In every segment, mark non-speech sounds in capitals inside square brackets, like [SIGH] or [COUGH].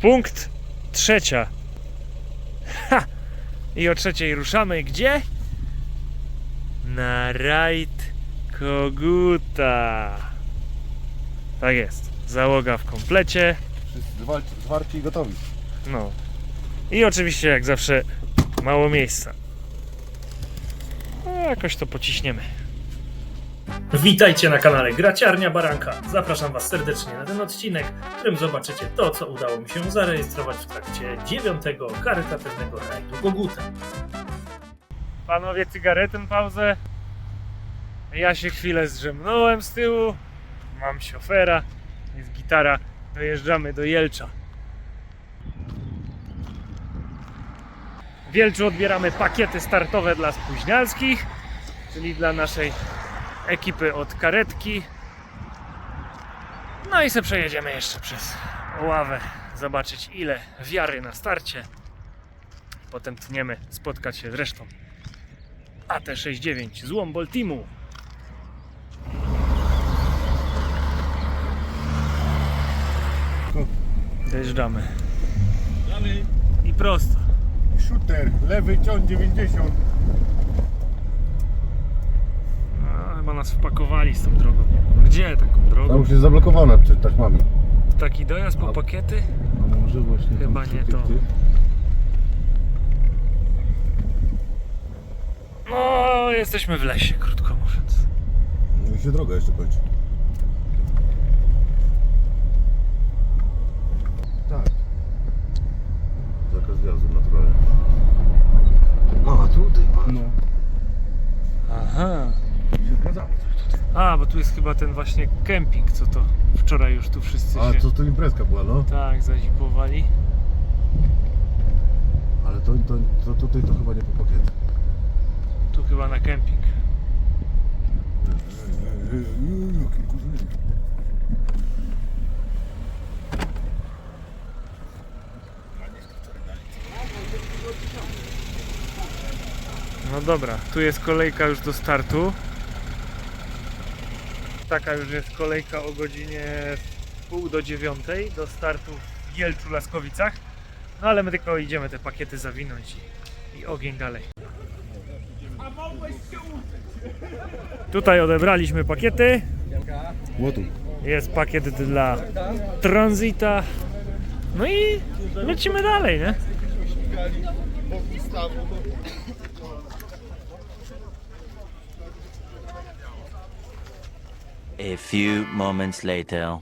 Punkt trzecia. Ha! I o trzeciej ruszamy gdzie? Na rajd koguta. Tak jest. Załoga w komplecie. Wszyscy zwarci i gotowi. No. I oczywiście, jak zawsze, mało miejsca. No, jakoś to pociśniemy. Witajcie na kanale Graciarnia Baranka. Zapraszam Was serdecznie na ten odcinek, w którym zobaczycie to, co udało mi się zarejestrować w trakcie dziewiątego charytatywnego rajdu Koguta. Panowie, cygaretę pauzę. Ja się chwilę zdrzemnąłem z tyłu. Mam siofera, jest gitara. Dojeżdżamy do Jelcza. W Wielczu odbieramy pakiety startowe dla spóźnialskich, czyli dla naszej ekipy od karetki. No i se przejedziemy jeszcze przez Oławę, zobaczyć ile wiary na starcie. Potem tniemy spotkać się z resztą. AT69 z Wombol Teamu. Dojeżdżamy. I prosto. Shooter, lewy ciąg 90. Chyba nas wpakowali z tą drogą. No Gdzie taką Tam drogą? już jest zablokowane przed taśmami. Taki dojazd po A- pakiety? No może właśnie. Chyba tam nie to. No, jesteśmy w lesie, krótko mówiąc. No i się droga jeszcze kończy. Tak. Zakaz wjazdu naturalnie. A, tutaj. No. Aha. Się zgadzamy. A, bo tu jest chyba ten właśnie kemping, co to wczoraj już tu wszyscy A, się... to, to imprezka była, no. Tak, zazipowali. Ale to, to, to tutaj to chyba nie po pakiet. Tu chyba na kemping. No dobra, tu jest kolejka już do startu. Taka już jest kolejka o godzinie pół do dziewiątej do startu w Jelczu Laskowicach. No ale my tylko idziemy te pakiety zawinąć i, i ogień dalej. Tutaj odebraliśmy pakiety. Jest pakiet dla Transita. No i lecimy dalej, nie? A few moments later.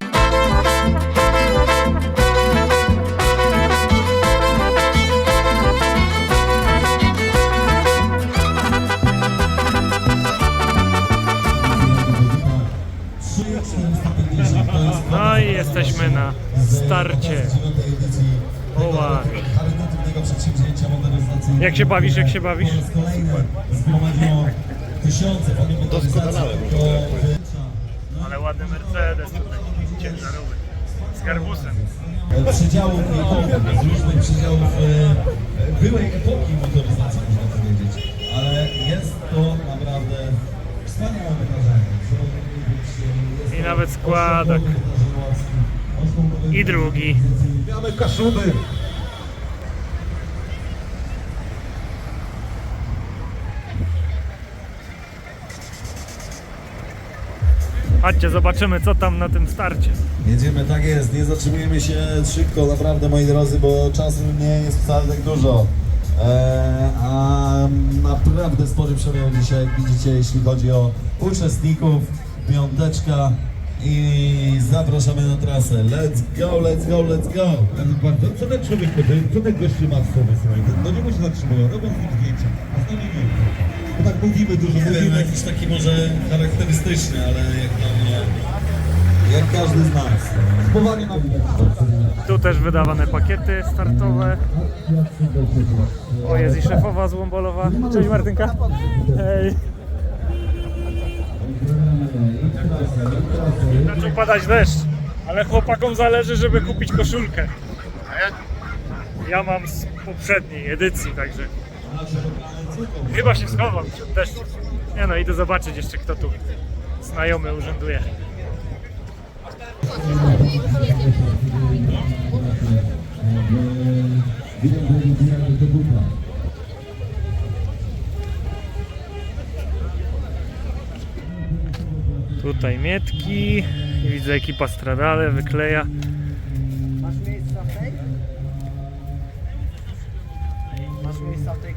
No i jesteśmy na starcie. Oła. Jak się bawisz, jak się bawisz? [LAUGHS] Doskonale. Ładny Mercedes tutaj, ciężarowy. Z garbusem. przedziałów epoki, z różnych przedziałów e, byłej epoki motoryzacji, można powiedzieć. Ale jest to naprawdę wspaniałe wydarzenie. I nawet składak. I drugi. Mamy kaszuby. Chodźcie, zobaczymy co tam na tym starcie. Jedziemy, tak jest, nie zatrzymujemy się szybko, naprawdę moi drodzy, bo czasu nie jest wcale tak dużo. E, a naprawdę spory przemiał dzisiaj, jak widzicie, jeśli chodzi o uczestników, piąteczka i zapraszamy na trasę. Let's go, let's go, let's go! Bardzo. Co ten człowiek, co ten gościu ma w sobie, słuchaj? Do niego się zatrzymują, robią z nim zdjęcia, a z nami nie. Bo tak mówimy dużo, Nie wiem, jakiś taki może charakterystyczny, ale jak dla mnie, jak każdy z nas. Spowanie na. Tu też wydawane pakiety startowe. O, jest i szefowa złombolowa. Cześć Martynka. Hej. Zaczął padać deszcz, ale chłopakom zależy, żeby kupić koszulkę. Ja mam z poprzedniej edycji, także chyba się schowam przed deszczem. Nie no, idę zobaczyć jeszcze kto tu znajomy urzęduje. Tutaj mietki. Widzę ekipa Stradale wykleja.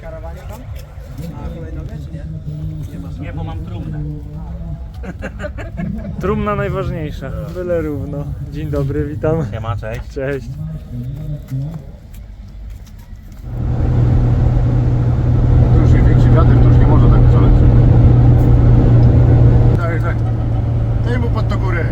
Karawanie tam? A kolejnogę czy nie? Nie masz. Nie, bo mam trumnę. [LAUGHS] Trumna najważniejsza. Byle równo. Dzień dobry, witam. Siema, cześć. Cześć. To już jest większy wiatr, to już nie może tak szaleć. Tak, tak. Daj mu pod to górę.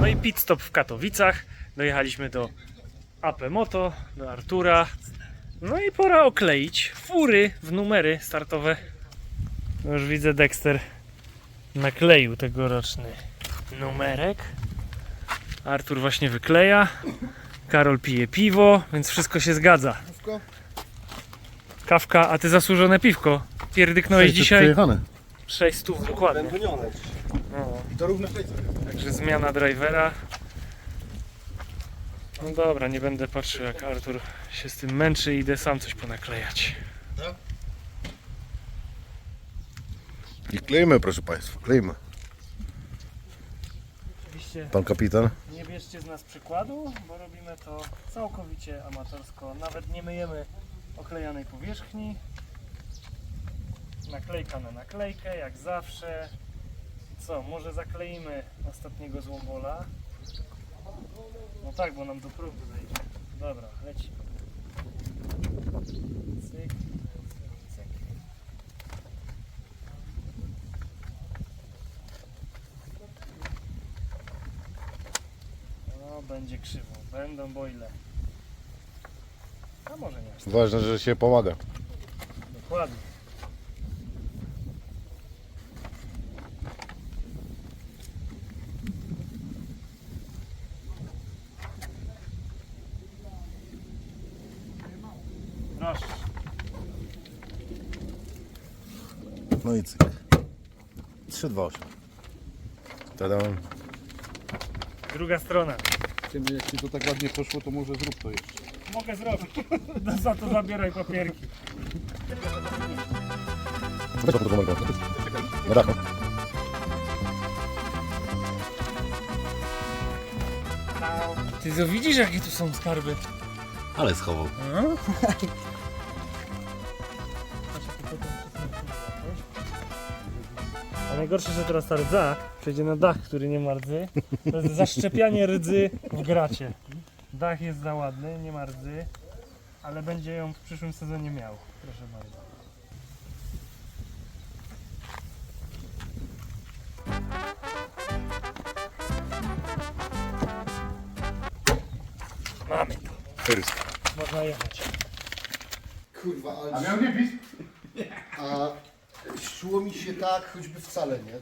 No i pit stop w Katowicach. Dojechaliśmy do AP Moto, do Artura. No i pora okleić fury w numery startowe. No już widzę Dexter nakleił tegoroczny numerek. Artur właśnie wykleja. Karol pije piwo, więc wszystko się zgadza. Kawka, a ty zasłużone piwko. Pierdyknąłeś dzisiaj Przejechane. 6 stów dokładnie. No. To równe Także zmiana drivera. No dobra, nie będę patrzył jak Artur się z tym męczy, idę sam coś ponaklejać. I klejmy, proszę Państwa, klejmy. Oczywiście Pan kapitan. nie bierzcie z nas przykładu, bo robimy to całkowicie amatorsko. Nawet nie myjemy oklejanej powierzchni. Naklejka na naklejkę, jak zawsze. Co, może zakleimy ostatniego złomola? No tak, bo nam do próby zejdzie. Dobra, leci. Cyk, cyk, cyk. No, będzie krzywo. Będą boile. A może nie tak. Ważne, że się pomaga. Dokładnie. Proszę. No i cyk. 3, 2, 8. Tada. Druga strona. Jak ci to tak ładnie poszło, to może zrób to jeszcze. Mogę zrobić. Za to zabieraj papierki. Na dachu. Ty to widzisz jakie tu są skarby? Ale schował. A najgorsze, że teraz ta rdza przejdzie na dach, który nie ma rdzy. To jest zaszczepianie rdzy w gracie. Dach jest za ładny, nie ma rdzy, ale będzie ją w przyszłym sezonie miał. Proszę bardzo. Mamy to. Można jechać. Kurwa, ale... A miał nie pić? [LAUGHS] A szło mi się tak, choćby wcale nie.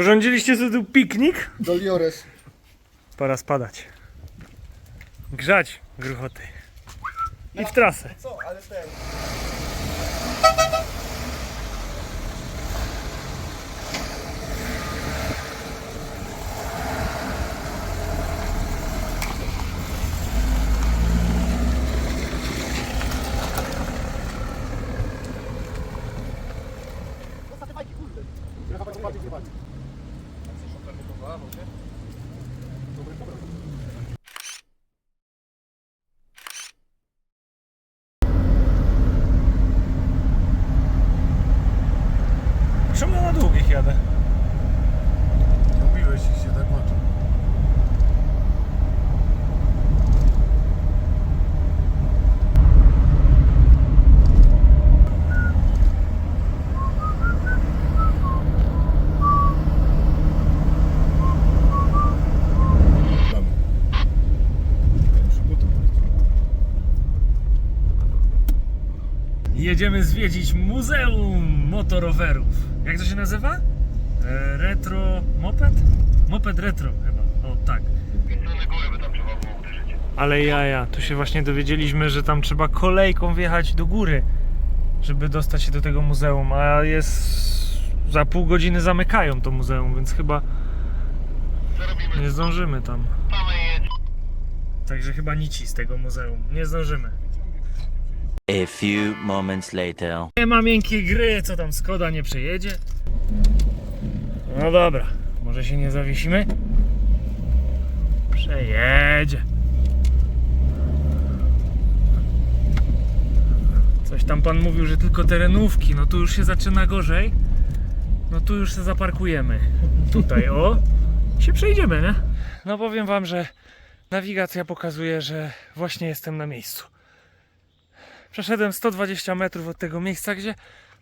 Urządziliście sobie tu piknik? Doliores. Pora spadać. Grzać gruchoty. I w trasę. Co, ale ten... Спасибо. Jedziemy zwiedzić Muzeum Motorowerów. Jak to się nazywa? E, retro Moped? Moped Retro chyba. O tak. Ale jaja, tu się właśnie dowiedzieliśmy, że tam trzeba kolejką wjechać do góry. żeby dostać się do tego muzeum, a jest za pół godziny zamykają to muzeum, więc chyba nie zdążymy tam. Także chyba nici z tego muzeum. Nie zdążymy. A few moments later. Nie ma miękkiej gry, co tam Skoda nie przejedzie. No dobra, może się nie zawiesimy? Przejedzie. Coś tam pan mówił, że tylko terenówki. No tu już się zaczyna gorzej. No tu już się zaparkujemy. Tutaj, o. Się przejdziemy, nie? No powiem wam, że nawigacja pokazuje, że właśnie jestem na miejscu. Przeszedłem 120 metrów od tego miejsca, gdzie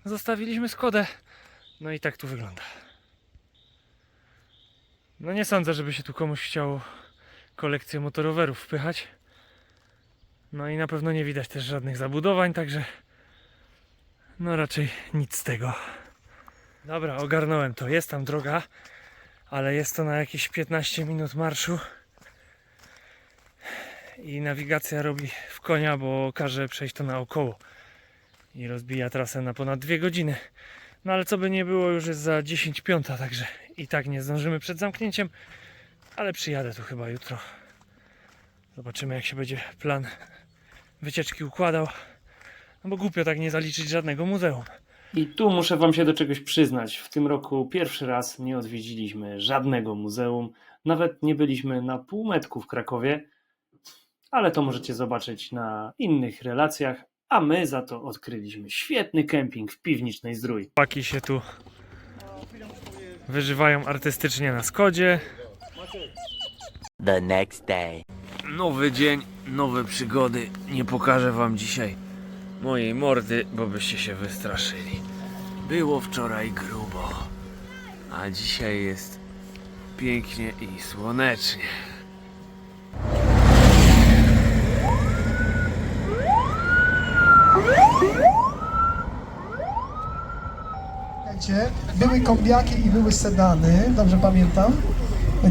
zostawiliśmy Skodę. No i tak tu wygląda. No nie sądzę, żeby się tu komuś chciało kolekcję motorowerów wpychać. No i na pewno nie widać też żadnych zabudowań, także no raczej nic z tego. Dobra, ogarnąłem to. Jest tam droga, ale jest to na jakieś 15 minut marszu. I nawigacja robi w konia, bo każe przejść to naokoło. I rozbija trasę na ponad 2 godziny. No ale co by nie było, już jest za 10 piąta, także i tak nie zdążymy przed zamknięciem. Ale przyjadę tu chyba jutro. Zobaczymy jak się będzie plan wycieczki układał. No bo głupio tak nie zaliczyć żadnego muzeum. I tu muszę Wam się do czegoś przyznać. W tym roku pierwszy raz nie odwiedziliśmy żadnego muzeum. Nawet nie byliśmy na półmetku w Krakowie. Ale to możecie zobaczyć na innych relacjach. A my za to odkryliśmy świetny kemping w piwnicznej zdrój. Paki się tu wyżywają artystycznie na Skodzie. The next day. Nowy dzień, nowe przygody. Nie pokażę wam dzisiaj mojej mordy, bo byście się wystraszyli. Było wczoraj grubo, a dzisiaj jest pięknie i słonecznie. Były kombiaki i były sedany, dobrze pamiętam?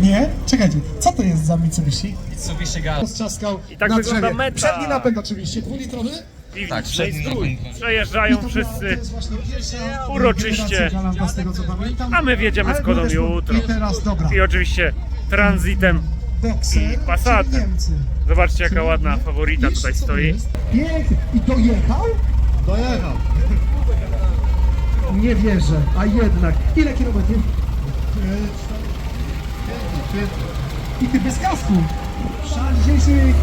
Nie? Czekajcie, co to jest za Mitsubishi? Mitsubishi Gal. Roztrzaskał I tak na wygląda drzewie. meta. Przedni napęd oczywiście, dwulitrowy? Piwnicznej zdrój. Przejeżdżają To była- wszyscy. to jest właśnie pierwsza uroczyście. generacja Galanta, z tego co pamiętam. A my wjedziemy Ale z Kodą jutro. I teraz, dobra, I oczywiście transitem. Boxer, i Passatem. czyli Niemcy. Zobaczcie jaka ładna faworita Widzisz, tutaj co stoi. jest? Pięknie. I dojechał? Dojechał. Nie wierzę, a jednak. Ile kilometrów? I ty bez kasku. W dzisiejszej e,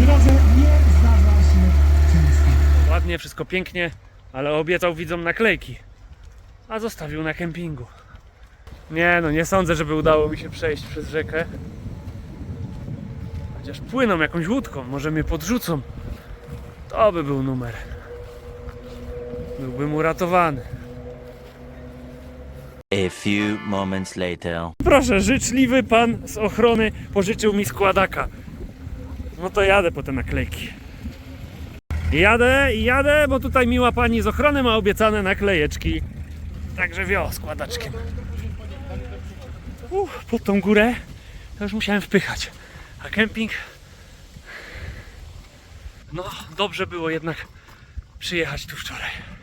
drodze nie zdarza się często. Ładnie, wszystko pięknie, ale obiecał widzom naklejki. A zostawił na kempingu. Nie no, nie sądzę, żeby udało mi się przejść przez rzekę. Chociaż płyną jakąś łódką, może mnie podrzucą. To by był numer. Byłbym uratowany. A few moments later. Proszę, życzliwy pan z ochrony pożyczył mi składaka. No to jadę po te naklejki. Jadę jadę, bo tutaj miła pani z ochrony ma obiecane naklejeczki. Także wio, składaczkiem. Uff, pod tą górę to już musiałem wpychać. A kemping... No, dobrze było jednak przyjechać tu wczoraj.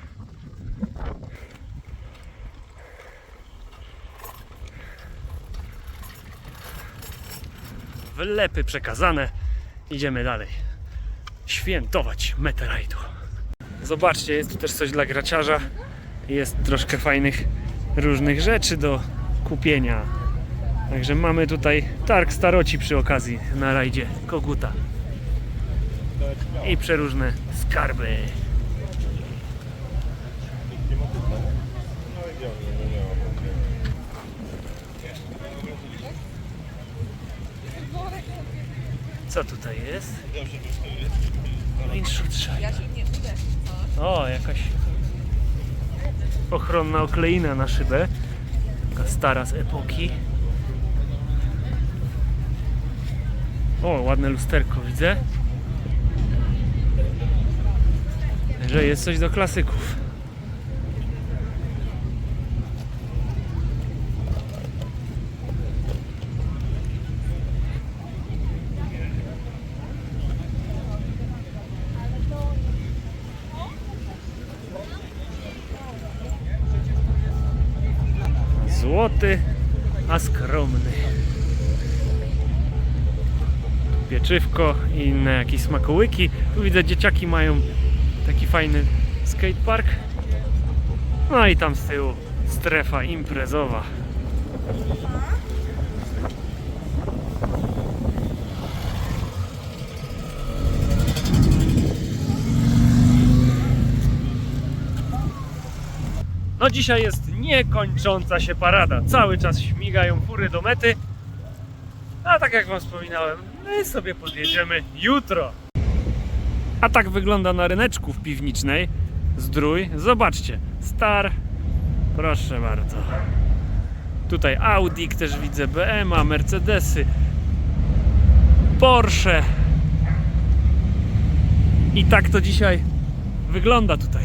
Wlepy przekazane. Idziemy dalej. Świętować meteorajdu. Zobaczcie, jest tu też coś dla graciarza. Jest troszkę fajnych różnych rzeczy do kupienia. Także mamy tutaj targ staroci przy okazji na rajdzie Koguta. I przeróżne skarby. Co tutaj jest? Inshootside. O, jakaś ochronna okleina na szybę. Taka stara z epoki. O, ładne lusterko widzę. Że jest coś do klasyków. Bogaty, a skromny. Pieczywko i inne jakieś smakołyki. Tu widzę dzieciaki mają taki fajny skatepark. No i tam z tyłu strefa imprezowa. No dzisiaj jest niekończąca się parada. Cały czas śmigają fury do mety. A tak jak wam wspominałem, my sobie podjedziemy jutro. A tak wygląda na ryneczku w piwnicznej. Zdrój. Zobaczcie. Star. Proszę bardzo. Tutaj Audi też widzę, BM, Mercedesy, Porsche. I tak to dzisiaj wygląda tutaj.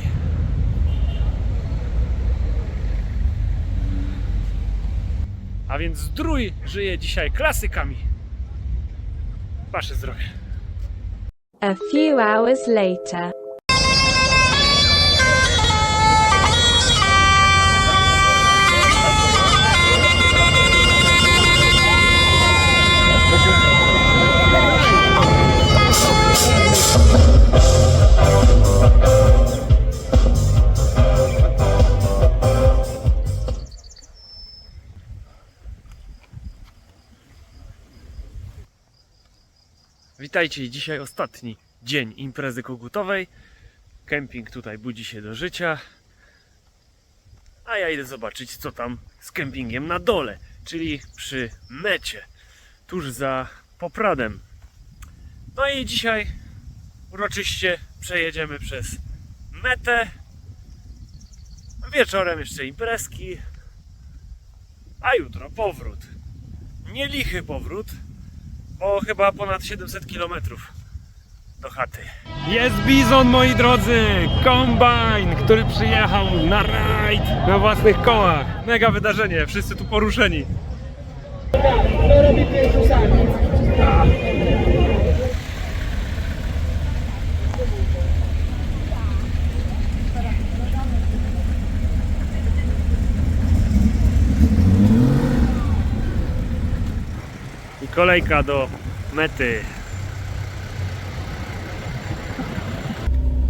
A więc zdrój żyje dzisiaj klasykami. Wasze zdrowie. A few hours later. Witajcie, dzisiaj ostatni dzień imprezy kogutowej. Kemping tutaj budzi się do życia. A ja idę zobaczyć, co tam z kempingiem na dole, czyli przy mecie, tuż za Popradem. No i dzisiaj uroczyście przejedziemy przez metę. Wieczorem jeszcze imprezki, a jutro powrót. Nie lichy powrót, bo chyba ponad 700 km do chaty. Jest bizon, moi drodzy! Kombajn, który przyjechał na rajd na własnych kołach. Mega wydarzenie, wszyscy tu poruszeni. I kolejka do mety.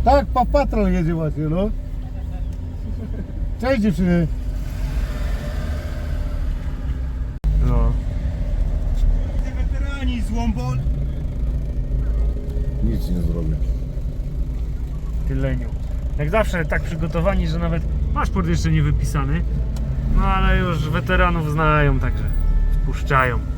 Tak, pa patrol jedzie właśnie, no. Cześć dziewczyny. No. Weterani z Łombol. Nic nie zrobię. Tyleniu. Jak zawsze tak przygotowani, że nawet paszport jeszcze nie wypisany. No ale już weteranów znają, także wpuszczają.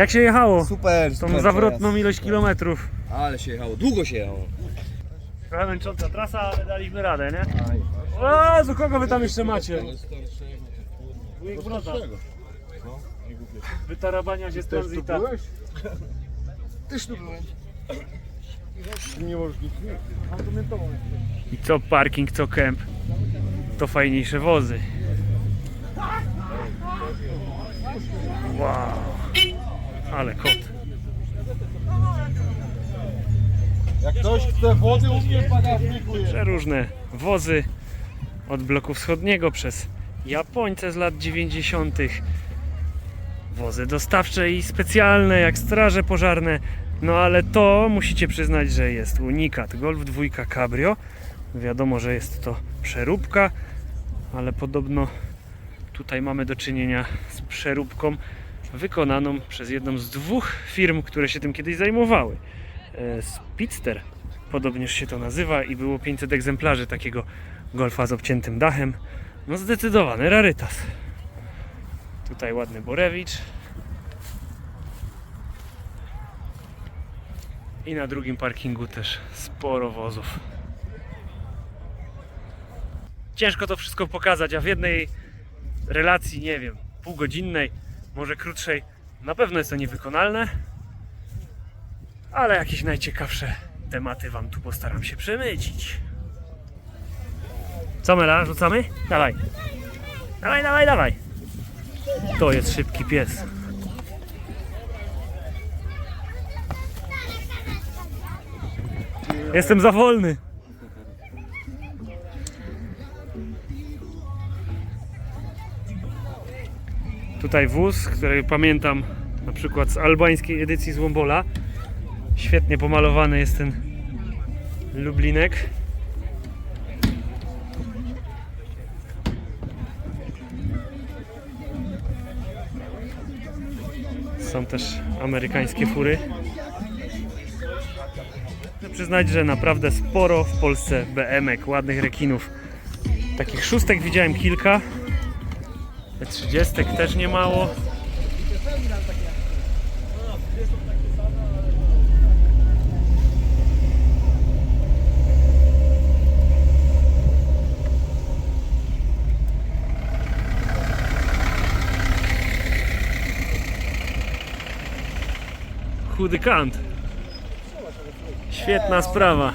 Jak się jechało? Super, Tą zawrotną ilość kilometrów. Ale się jechało, długo się jechało. Trochę męcząca trasa, ale daliśmy radę, nie? O, kogo wy tam jeszcze macie? Wujek brata. Wytarabania się z tranzyta. Też tu byłem. I co parking, co kemp, to fajniejsze wozy. Wow. Ale kot. Jak ktoś chce wody, u mnie w bagażniku. Przeróżne wozy od bloku wschodniego przez Japońce z lat 90. Wozy dostawcze i specjalne jak straże pożarne. No ale to musicie przyznać, że jest unikat. Golf 2 Cabrio. Wiadomo, że jest to przeróbka, ale podobno tutaj mamy do czynienia z przeróbką wykonaną przez jedną z dwóch firm, które się tym kiedyś zajmowały. E, Speedster podobnież się to nazywa i było 500 egzemplarzy takiego golfa z obciętym dachem. No zdecydowany rarytas. Tutaj ładny Borewicz. I na drugim parkingu też sporo wozów. ciężko to wszystko pokazać, a w jednej relacji, nie wiem, półgodzinnej, może krótszej, na pewno jest to niewykonalne, ale jakieś najciekawsze tematy Wam tu postaram się przemycić. Co Mela, rzucamy? Dawaj. Dawaj, dawaj, dawaj. To jest szybki pies. Jestem za wolny. Tutaj wóz, który pamiętam na przykład z albańskiej edycji z. Świetnie pomalowany jest ten Lublinek. Są też amerykańskie fury. Muszę przyznać, że naprawdę sporo w Polsce BM-ek, ładnych rekinów. Takich szóstek widziałem kilka. Trzydziestek też nie mało. Chudy kant. Świetna sprawa.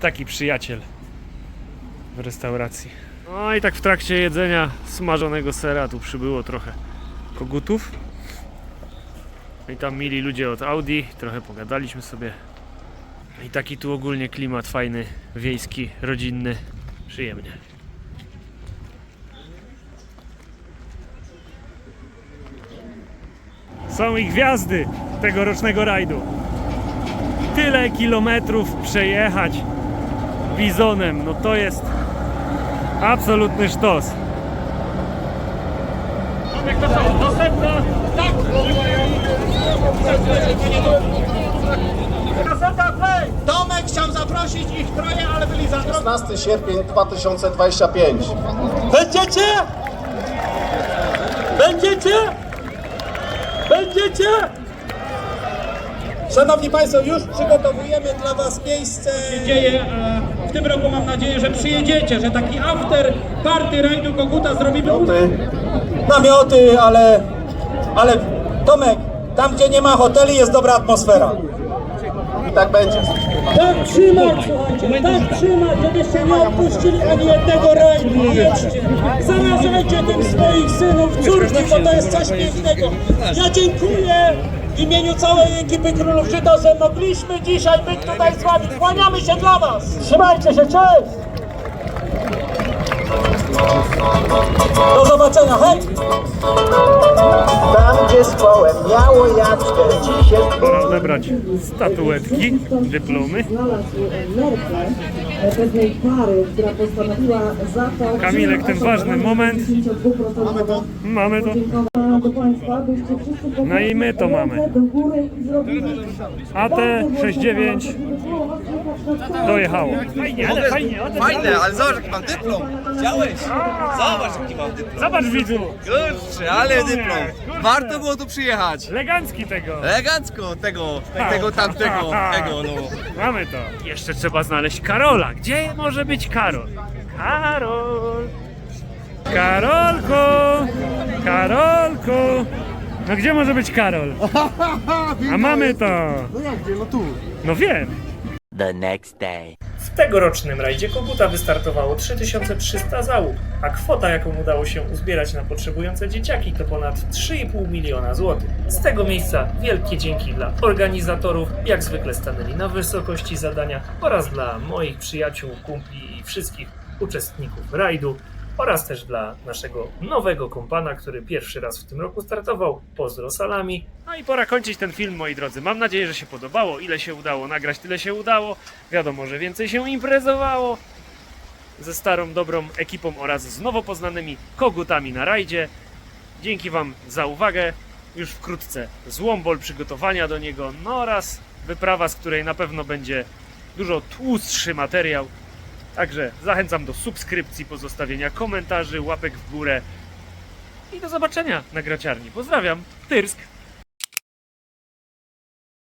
Taki przyjaciel w restauracji. No i tak w trakcie jedzenia smażonego sera tu przybyło trochę kogutów. No I tam mili ludzie od Audi, trochę pogadaliśmy sobie. I taki tu ogólnie klimat fajny, wiejski, rodzinny, przyjemnie. Są i gwiazdy tegorocznego rajdu. Tyle kilometrów przejechać bizonem, no to jest absolutny sztos. Następna! Tomek chciał zaprosić ich troje, ale byli za 16 sierpień 2025. Będziecie? Będziecie? Będziecie? Szanowni Państwo, już przygotowujemy dla Was miejsce. dzieje. W tym roku mam nadzieję, że przyjedziecie, że taki after party rajdu Koguta zrobimy. Namioty, ale, ale Tomek, tam gdzie nie ma hoteli jest dobra atmosfera. I tak będzie. Tak trzymać, słuchajcie, tak trzymać, żebyście nie opuścili ani jednego rajdu. Jedźcie. Zarażajcie tym swoich synów, córki, bo to jest coś pięknego. Ja dziękuję w imieniu całej ekipy Królów Żyda, że mogliśmy dzisiaj być tutaj z wami. Kłaniamy się dla was. Trzymajcie się, cześć! Do zobaczenia, hej! Tam gdzie spałem miało jak 40 Pora odebrać statuetki, dyplomy. pewnej pary, która postanowiła za Kamilek, ten ważny moment. Mamy to. No i my to mamy. do góry i zrobili AT69 dojechało. Fajnie, ale fajnie. Fajne, ale zobacz jaki mam dyplom. Chciałeś? Zobacz jaki mam dyplom. Zobacz widzu. Kurczę, ale dyplom. Warto było tu przyjechać. Elegancki tego. Elegancko tego, tego, tamtego, tego, no. Mamy to. Jeszcze trzeba znaleźć Karola. Gdzie może być Karol? Karol. Karolko. Karolko. No gdzie może być Karol? [LAUGHS] A mamy to. No jak gdzie? No tu. No wiem. The next day. W tegorocznym rajdzie Koguta wystartowało 3300 załóg, a kwota, jaką udało się uzbierać na potrzebujące dzieciaki, to ponad 3,5 miliona złotych. Z tego miejsca wielkie dzięki dla organizatorów, jak zwykle stanęli na wysokości zadania, oraz dla moich przyjaciół, kumpli i wszystkich uczestników rajdu, oraz też dla naszego nowego kompana, który pierwszy raz w tym roku startował. Pozdro salami. No i pora kończyć ten film, moi drodzy. Mam nadzieję, że się podobało. Ile się udało nagrać, tyle się udało. Wiadomo, że więcej się imprezowało ze starą, dobrą ekipą oraz z nowo poznanymi kogutami na rajdzie. Dzięki Wam za uwagę. Już wkrótce złombol, przygotowania do niego, no oraz wyprawa, z której na pewno będzie dużo tłustszy materiał. Także zachęcam do subskrypcji, pozostawienia komentarzy, łapek w górę i do zobaczenia na graciarni. Pozdrawiam, Tyrsk!